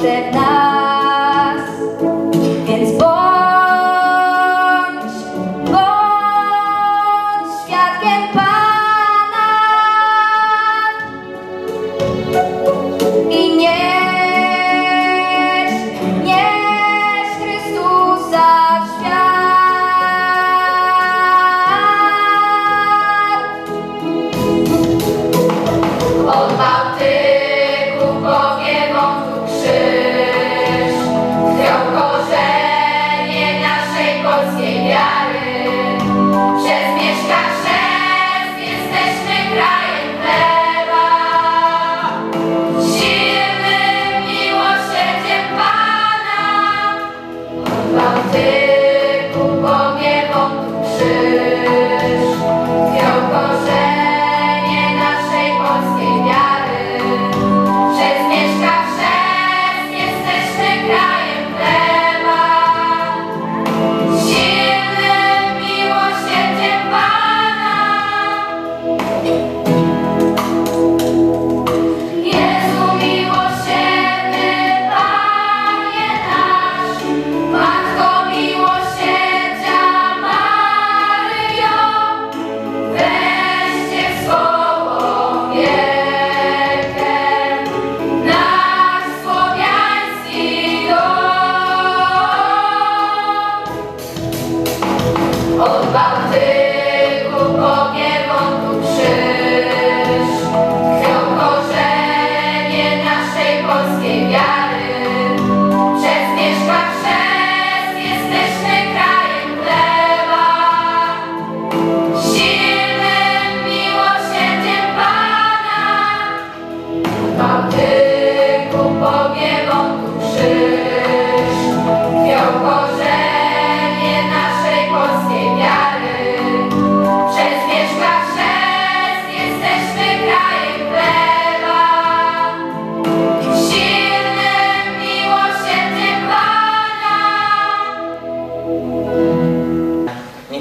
życie Boże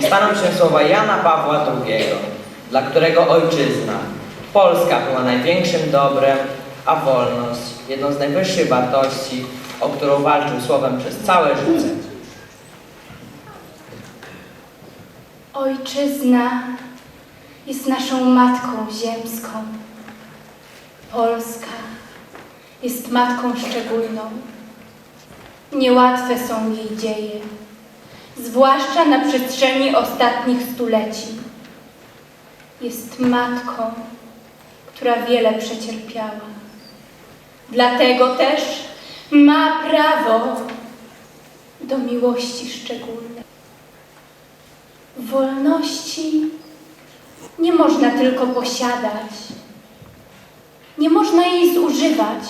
staną się słowa Jana Pawła II, dla którego ojczyzna, Polska była największym dobrem, a wolność jedną z najwyższych wartości, o którą walczył słowem przez całe życie. Ojczyzna jest naszą matką ziemską. Polska jest matką szczególną. Niełatwe są jej dzieje, zwłaszcza na przestrzeni ostatnich stuleci. Jest matką, która wiele przecierpiała. Dlatego też ma prawo do miłości szczególnej. Wolności nie można tylko posiadać. Nie można jej zużywać.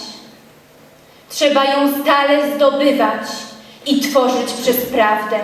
Trzeba ją stale zdobywać i tworzyć przez prawdę.